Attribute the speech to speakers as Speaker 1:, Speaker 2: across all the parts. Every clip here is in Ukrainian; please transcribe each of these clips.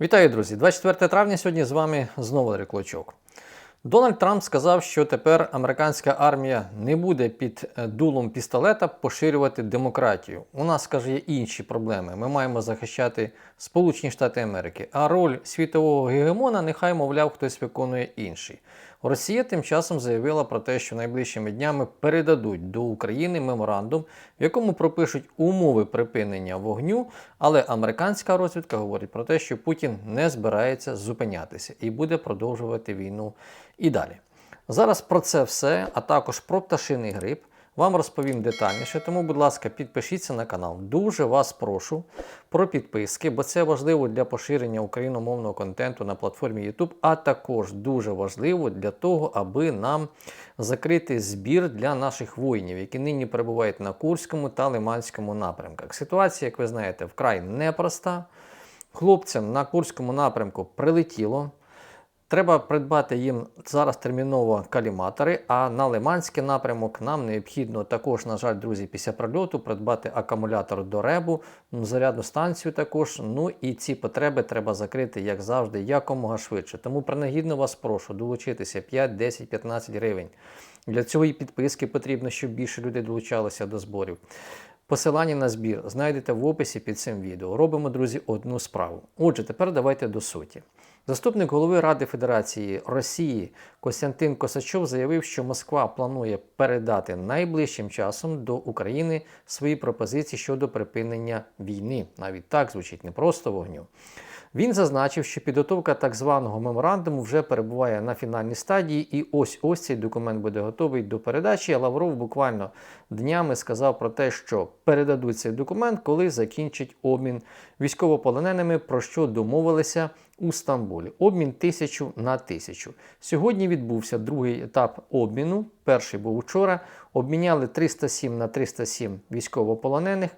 Speaker 1: Вітаю, друзі! 24 травня сьогодні з вами знову Реклочок. Дональд Трамп сказав, що тепер американська армія не буде під е, дулом пістолета поширювати демократію. У нас, каже, є інші проблеми. Ми маємо захищати Сполучені Штати Америки, а роль світового гегемона нехай, мовляв, хтось виконує інший. Росія тим часом заявила про те, що найближчими днями передадуть до України меморандум, в якому пропишуть умови припинення вогню, але американська розвідка говорить про те, що Путін не збирається зупинятися і буде продовжувати війну і далі. Зараз про це все, а також про пташиний грип. Вам розповім детальніше, тому, будь ласка, підпишіться на канал. Дуже вас прошу про підписки, бо це важливо для поширення україномовного контенту на платформі YouTube, а також дуже важливо для того, аби нам закрити збір для наших воїнів, які нині перебувають на Курському та Лиманському напрямках. Ситуація, як ви знаєте, вкрай непроста. Хлопцям на Курському напрямку прилетіло. Треба придбати їм зараз терміново каліматори, а на Лиманський напрямок нам необхідно також, на жаль, друзі, після прильоту придбати акумулятор до ребу, зарядну станцію також. Ну і ці потреби треба закрити, як завжди, якомога швидше. Тому принагідно вас прошу долучитися 5, 10, 15 гривень. Для цього і підписки потрібно, щоб більше людей долучалося до зборів. Посилання на збір знайдете в описі під цим відео. Робимо, друзі, одну справу. Отже, тепер давайте до суті. Заступник голови Ради Федерації Росії Костянтин Косачов заявив, що Москва планує передати найближчим часом до України свої пропозиції щодо припинення війни. Навіть так звучить не просто вогню. Він зазначив, що підготовка так званого меморандуму вже перебуває на фінальній стадії, і ось ось цей документ буде готовий до передачі. Лавров буквально днями сказав про те, що передадуть цей документ, коли закінчить обмін військовополоненими, про що домовилися у Стамбулі. Обмін тисячу на тисячу. Сьогодні відбувся другий етап обміну. Перший був вчора. Обміняли 307 на 307 військовополонених.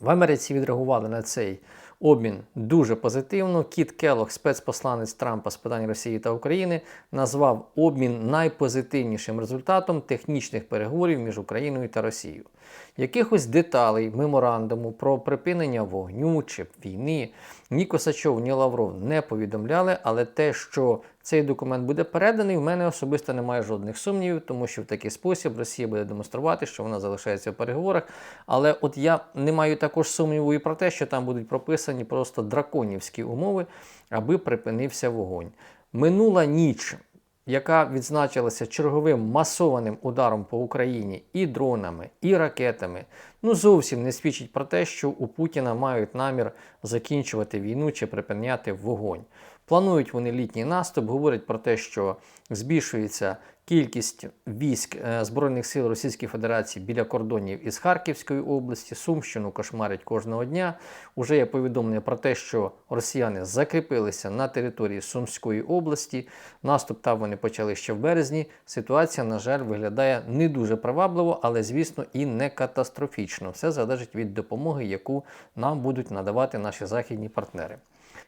Speaker 1: В Америці відреагували на цей обмін дуже позитивно. Кіт Келлог, спецпосланець Трампа з питань Росії та України, назвав обмін найпозитивнішим результатом технічних переговорів між Україною та Росією. Якихось деталей меморандуму про припинення вогню чи війни ні Косачов, ні Лавров не повідомляли, але те, що цей документ буде переданий, в мене особисто немає жодних сумнівів, тому що в такий спосіб Росія буде демонструвати, що вона залишається в переговорах. Але от я не маю також сумніву і про те, що там будуть прописані просто драконівські умови, аби припинився вогонь. Минула ніч яка відзначилася черговим масованим ударом по Україні і дронами, і ракетами, ну зовсім не свідчить про те, що у Путіна мають намір закінчувати війну чи припиняти вогонь. Планують вони літній наступ, говорять про те, що збільшується кількість військ е, Збройних сил Російської Федерації біля кордонів із Харківської області, Сумщину кошмарять кожного дня. Уже є повідомлення про те, що росіяни закріпилися на території Сумської області. Наступ там вони почали ще в березні. Ситуація, на жаль, виглядає не дуже привабливо, але, звісно, і не катастрофічно. Все залежить від допомоги, яку нам будуть надавати наші західні партнери.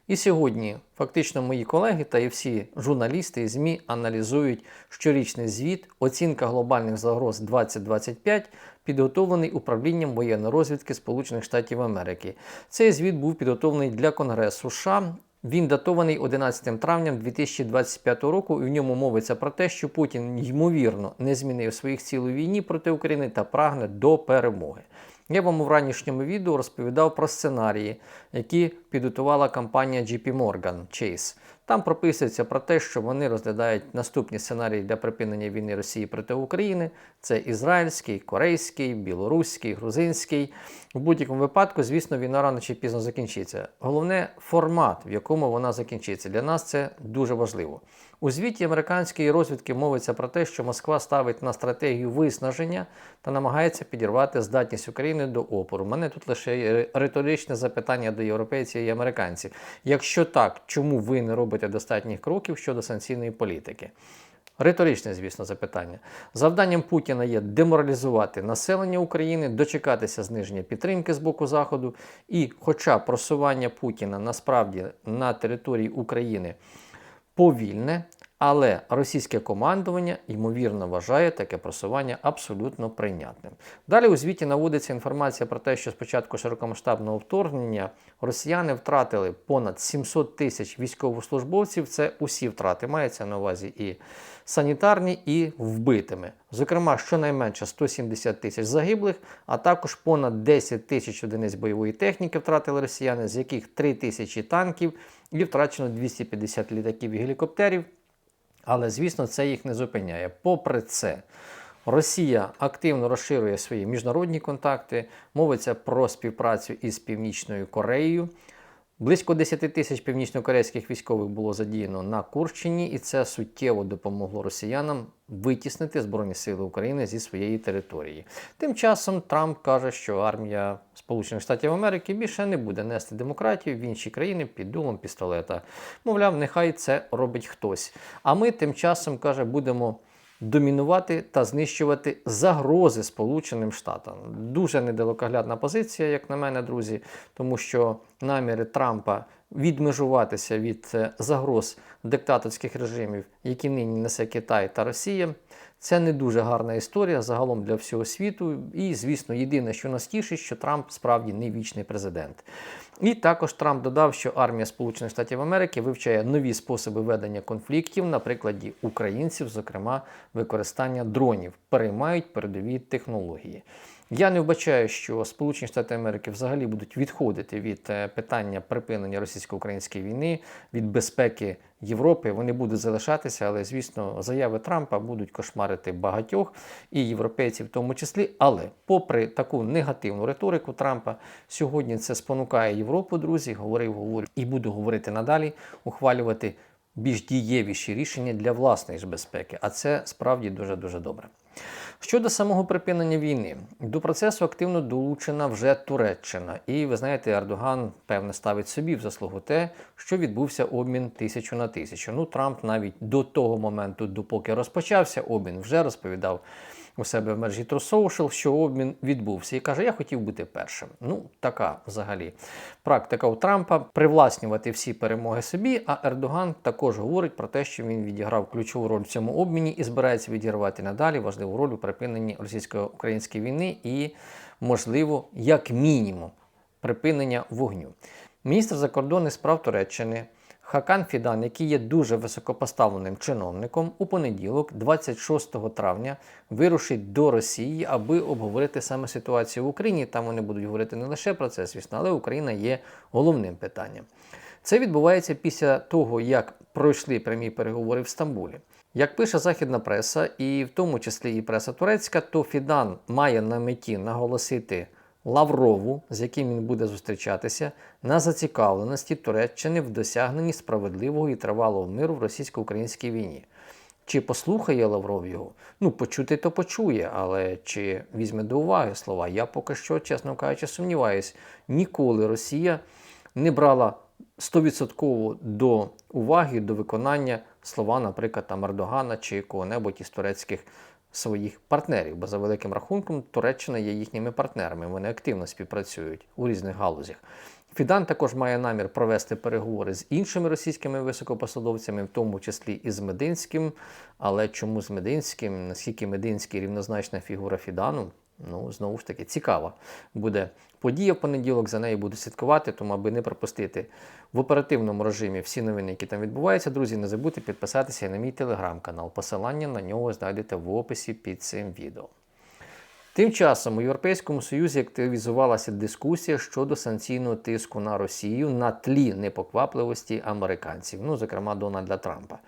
Speaker 1: І сьогодні фактично мої колеги та і всі журналісти і ЗМІ аналізують щорічний звіт Оцінка глобальних загроз 2025, підготовлений управлінням воєнної розвідки Сполучених Штатів Америки. Цей звіт був підготовлений для Конгресу США. Він датований 11 травня 2025 року, і в ньому мовиться про те, що Путін ймовірно не змінив своїх цілей війні проти України та прагне до перемоги. Я вам у ранішньому відео розповідав про сценарії, які підготувала компанія JP Morgan Chase. Там прописується про те, що вони розглядають наступні сценарії для припинення війни Росії проти України: це ізраїльський, корейський, білоруський, грузинський. В будь-якому випадку, звісно, війна рано чи пізно закінчиться. Головне формат, в якому вона закінчиться. Для нас це дуже важливо. У звіті американської розвідки мовиться про те, що Москва ставить на стратегію виснаження та намагається підірвати здатність України до опору. У мене тут лише риторичне запитання до європейців і американців. Якщо так, чому ви не робите достатніх кроків щодо санкційної політики? Риторичне, звісно, запитання. Завданням Путіна є деморалізувати населення України, дочекатися зниження підтримки з боку Заходу, і, хоча просування Путіна насправді на території України повільне, Але російське командування ймовірно вважає таке просування абсолютно прийнятним. Далі у звіті наводиться інформація про те, що з початку широкомасштабного вторгнення росіяни втратили понад 700 тисяч військовослужбовців. Це усі втрати мається на увазі і санітарні, і вбитими. Зокрема, щонайменше 170 тисяч загиблих, а також понад 10 тисяч одиниць бойової техніки втратили росіяни, з яких 3 тисячі танків і втрачено 250 літаків і гелікоптерів. Але, звісно, це їх не зупиняє. Попри це, Росія активно розширює свої міжнародні контакти, мовиться про співпрацю із Північною Кореєю. Близько 10 тисяч північнокорейських військових було задіяно на Курщині, і це суттєво допомогло росіянам витіснити Збройні Сили України зі своєї території. Тим часом Трамп каже, що армія Сполучених Штатів Америки більше не буде нести демократію в інші країни під дулом пістолета. Мовляв, нехай це робить хтось. А ми тим часом каже, будемо домінувати та знищувати загрози Сполученим Штатам. Дуже недалекоглядна позиція, як на мене, друзі, тому що наміри Трампа відмежуватися від е, загроз диктаторських режимів, які нині несе Китай та Росія. Це не дуже гарна історія загалом для всього світу. І, звісно, єдине, що нас тішить, що Трамп справді не вічний президент. І також Трамп додав, що армія Сполучених Штатів Америки вивчає нові способи ведення конфліктів на прикладі українців, зокрема використання дронів, переймають передові технології. Я не вбачаю, що Сполучені Штати Америки взагалі будуть відходити від е, питання припинення російсько-української війни, від безпеки Європи. Вони будуть залишатися, але звісно, заяви Трампа будуть кошмарити багатьох і європейців, в тому числі. Але, попри таку негативну риторику Трампа, сьогодні це спонукає Європу, друзі. Говорив, говорю і буду говорити надалі, ухвалювати більш дієвіші рішення для власної ж безпеки. А це справді дуже дуже добре. Щодо самого припинення війни, до процесу активно долучена вже Туреччина. І ви знаєте, Ердоган певне ставить собі в заслугу те, що відбувся обмін тисячу на тисячу. Ну, Трамп навіть до того моменту, допоки розпочався обмін, вже розповідав у себе в мережі True Social, що обмін відбувся. І каже, я хотів бути першим. Ну, така взагалі практика у Трампа привласнювати всі перемоги собі. А Ердоган також говорить про те, що він відіграв ключову роль в цьому обміні і збирається відігравати надалі важливу роль у припиненні російсько-української війни і, можливо, як мінімум, припинення вогню. Міністр закордонних справ Туреччини. Хакан Фідан, який є дуже високопоставленим чиновником, у понеділок, 26 травня, вирушить до Росії, аби обговорити саме ситуацію в Україні. Там вони будуть говорити не лише про це, звісно, але Україна є головним питанням. Це відбувається після того, як пройшли прямі переговори в Стамбулі. Як пише західна преса, і в тому числі і преса турецька, то Фідан має на меті наголосити Лаврову, з яким він буде зустрічатися, на зацікавленості Туреччини в досягненні справедливого і тривалого миру в російсько-українській війні. Чи послухає Лавров його? Ну, почути то почує, але чи візьме до уваги слова? Я поки що, чесно кажучи, сумніваюсь, ніколи Росія не брала 100% до уваги, до виконання слова, наприклад, там Ердогана чи кого-небудь із турецьких своїх партнерів, бо за великим рахунком Туреччина є їхніми партнерами. Вони активно співпрацюють у різних галузях. Фідан також має намір провести переговори з іншими російськими високопосадовцями, в тому числі і з Мединським. Але чому з Мединським? Наскільки Мединський рівнозначна фігура Фідану? Ну, знову ж таки, цікава буде подія в понеділок, за нею буду слідкувати, тому аби не пропустити в оперативному режимі всі новини, які там відбуваються. Друзі, не забудьте підписатися на мій телеграм-канал. Посилання на нього знайдете в описі під цим відео. Тим часом у Європейському Союзі активізувалася дискусія щодо санкційного тиску на Росію на тлі непоквапливості американців, ну, зокрема Дональда Трампа.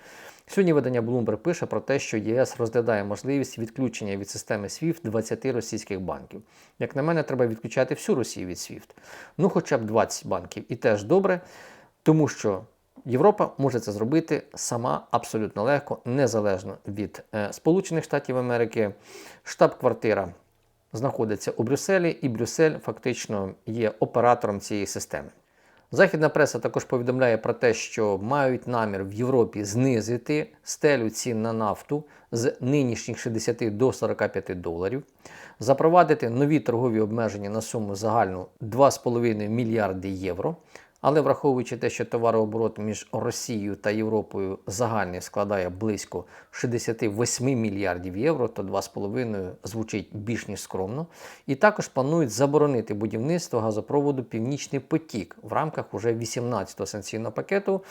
Speaker 1: Сьогодні видання Bloomberg пише про те, що ЄС розглядає можливість відключення від системи SWIFT 20 російських банків. Як на мене, треба відключати всю Росію від SWIFT. Ну, хоча б 20 банків. І теж добре, тому що Європа може це зробити сама абсолютно легко, незалежно від е, Сполучених Штатів Америки. Штаб-квартира знаходиться у Брюсселі, і Брюссель фактично є оператором цієї системи. Західна преса також повідомляє про те, що мають намір в Європі знизити стелю цін на нафту з нинішніх 60 до 45 доларів, запровадити нові торгові обмеження на суму загальну 2,5 мільярди євро, Але враховуючи те, що товарооборот між Росією та Європою загальний складає близько 68 мільярдів євро, то 2,5 звучить більш ніж скромно. І також планують заборонити будівництво газопроводу Північний потік в рамках уже 18-го санкційного пакету.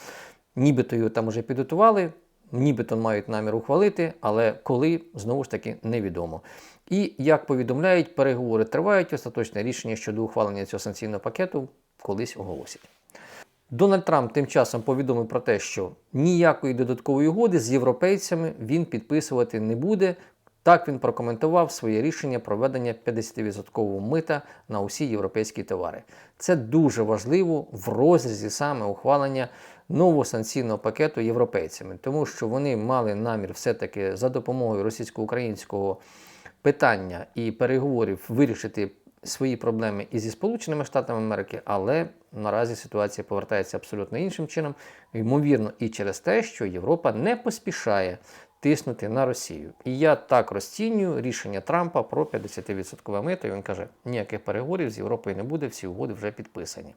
Speaker 1: Нібито його там уже підготували, нібито мають намір ухвалити, але коли знову ж таки невідомо. І як повідомляють, переговори тривають. Остаточне рішення щодо ухвалення цього санкційного пакету колись оголосять. Дональд Трамп тим часом повідомив про те, що ніякої додаткової угоди з європейцями він підписувати не буде. Так він прокоментував своє рішення проведення 50% мита на усі європейські товари. Це дуже важливо в розрізі саме ухвалення нового санкційного пакету європейцями, тому що вони мали намір все-таки за допомогою російсько-українського питання і переговорів вирішити свої проблеми і зі Сполученими Штатами Америки, але наразі ситуація повертається абсолютно іншим чином, ймовірно, і через те, що Європа не поспішає тиснути на Росію. І я так розцінюю рішення Трампа про 50% мито. Він каже, ніяких переговорів з Європою не буде, всі угоди вже підписані.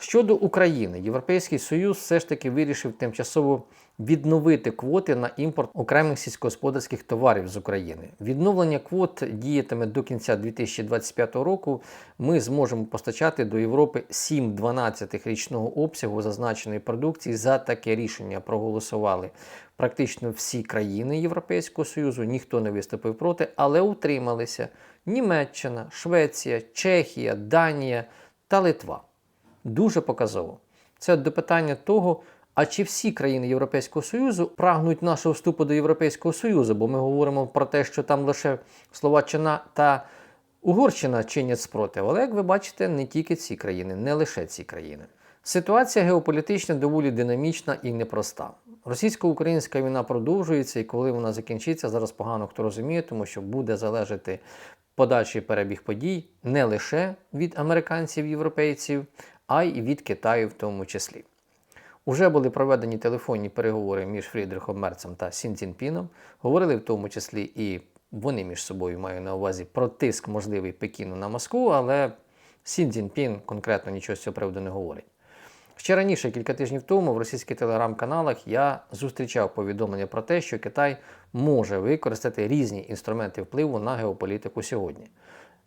Speaker 1: Щодо України, Європейський Союз все ж таки вирішив тимчасово відновити квоти на імпорт окремих сільськогосподарських товарів з України. Відновлення квот діятиме до кінця 2025 року. Ми зможемо постачати до Європи 7-12 річного обсягу зазначеної продукції. За таке рішення проголосували практично всі країни Європейського Союзу. Ніхто не виступив проти, але утрималися Німеччина, Швеція, Чехія, Данія та Литва дуже показово. Це до питання того, а чи всі країни Європейського Союзу прагнуть нашого вступу до Європейського Союзу, бо ми говоримо про те, що там лише Словаччина та Угорщина чинять спротив. Але як ви бачите, не тільки ці країни, не лише ці країни. Ситуація геополітична доволі динамічна і непроста. Російсько-українська війна продовжується, і коли вона закінчиться, зараз погано хто розуміє, тому що буде залежати подальший перебіг подій не лише від американців європейців, а й від Китаю в тому числі. Уже були проведені телефонні переговори між Фрідрихом Мерцем та Сін Цзіньпіном. Говорили в тому числі і вони між собою маю на увазі про тиск можливий Пекіну на Москву, але Сін Цзіньпін конкретно нічого з цього приводу не говорить. Ще раніше, кілька тижнів тому, в російських телеграм-каналах я зустрічав повідомлення про те, що Китай може використати різні інструменти впливу на геополітику сьогодні.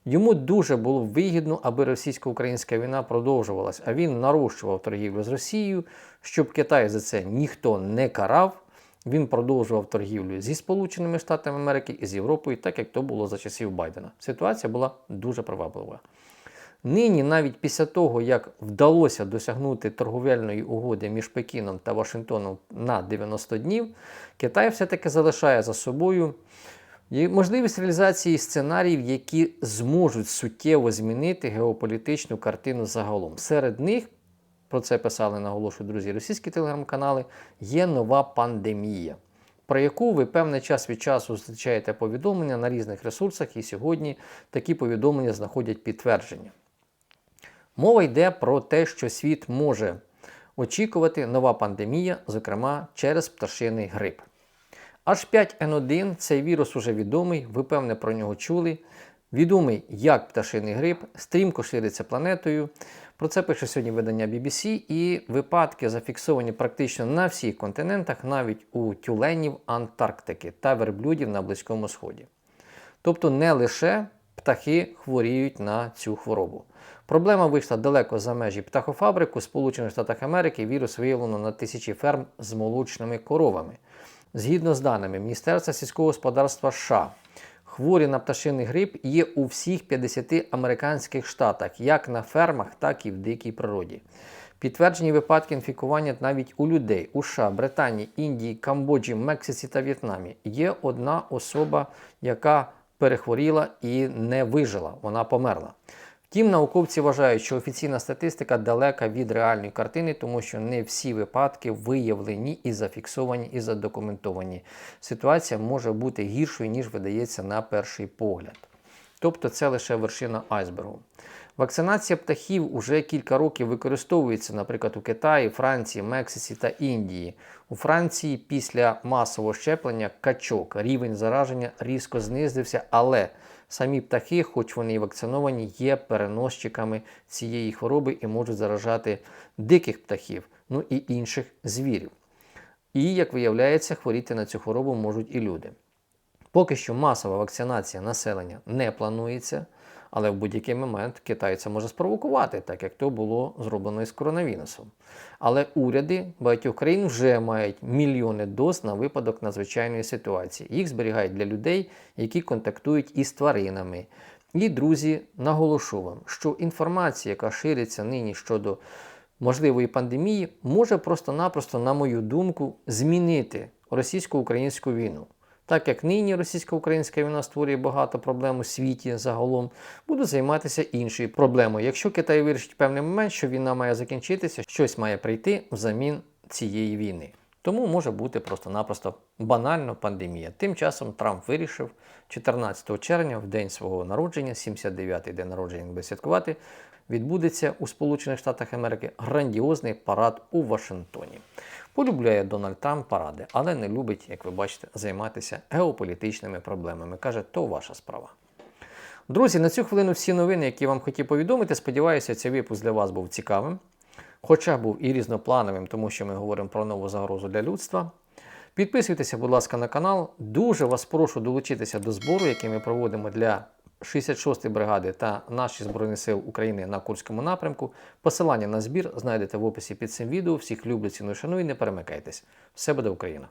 Speaker 1: Йому дуже було вигідно, аби російсько-українська війна продовжувалась, а він нарощував торгівлю з Росією, щоб Китай за це ніхто не карав. Він продовжував торгівлю зі Сполученими Штатами Америки і з Європою, так як то було за часів Байдена. Ситуація була дуже приваблива. Нині, навіть після того, як вдалося досягнути торговельної угоди між Пекіном та Вашингтоном на 90 днів, Китай все-таки залишає за собою можливість реалізації сценаріїв, які зможуть суттєво змінити геополітичну картину загалом. Серед них, про це писали, наголошую, друзі, російські телеграм-канали, є нова пандемія. Про яку ви певний час від часу зустрічаєте повідомлення на різних ресурсах, і сьогодні такі повідомлення знаходять підтвердження. Мова йде про те, що світ може очікувати нова пандемія, зокрема через пташиний грип. H5N1 цей вірус уже відомий, ви певне про нього чули. Відомий як пташиний грип, стрімко шириться планетою. Про це пише сьогодні видання BBC, і випадки зафіксовані практично на всіх континентах, навіть у тюленів Антарктики та верблюдів на Близькому Сході. Тобто не лише птахи хворіють на цю хворобу. Проблема вийшла далеко за межі птахофабрик. У Сполучених Штатах Америки вірус виявлено на тисячі ферм з молочними коровами. Згідно з даними Міністерства сільського господарства США, хворі на пташиний грип є у всіх 50 американських штатах, як на фермах, так і в дикій природі. Підтверджені випадки інфікування навіть у людей у США, Британії, Індії, Камбоджі, Мексиці та В'єтнамі. Є одна особа, яка перехворіла і не вижила, вона померла. Втім, науковці вважають, що офіційна статистика далека від реальної картини, тому що не всі випадки виявлені і зафіксовані, і задокументовані. Ситуація може бути гіршою, ніж видається на перший погляд. Тобто це лише вершина айсбергу. Вакцинація птахів уже кілька років використовується, наприклад, у Китаї, Франції, Мексиці та Індії. У Франції після масового щеплення качок рівень зараження різко знизився, але самі птахи, хоч вони і вакциновані, є переносчиками цієї хвороби і можуть заражати диких птахів, ну і інших звірів. І, як виявляється, хворіти на цю хворобу можуть і люди. Поки що масова вакцинація населення не планується, але в будь-який момент Китай це може спровокувати, так як то було зроблено із коронавірусом. Але уряди багатьох країн вже мають мільйони доз на випадок надзвичайної ситуації. Їх зберігають для людей, які контактують із тваринами. І, друзі, наголошу вам, що інформація, яка шириться нині щодо можливої пандемії, може просто-напросто, на мою думку, змінити російсько-українську війну. Так як нині російсько-українська війна створює багато проблем у світі загалом, буду займатися іншою проблемою. Якщо Китай вирішить певний момент, що війна має закінчитися, щось має прийти взамін цієї війни. Тому може бути просто-напросто банально пандемія. Тим часом Трамп вирішив 14 червня, в день свого народження, 79-й день народження буде святкувати, відбудеться у Сполучених Штатах Америки грандіозний парад у Вашингтоні. Полюбляє Дональд Трамп паради, але не любить, як ви бачите, займатися геополітичними проблемами. Каже, то ваша справа. Друзі, на цю хвилину всі новини, які вам хотів повідомити. Сподіваюся, цей випуск для вас був цікавим, хоча був і різноплановим, тому що ми говоримо про нову загрозу для людства. Підписуйтеся, будь ласка, на канал. Дуже вас прошу долучитися до збору, який ми проводимо для 66-ї бригади та наші Збройні Сил України на Курському напрямку. Посилання на збір знайдете в описі під цим відео. Всіх люблю, ціную, шаную і не перемикайтесь. Все буде Україна!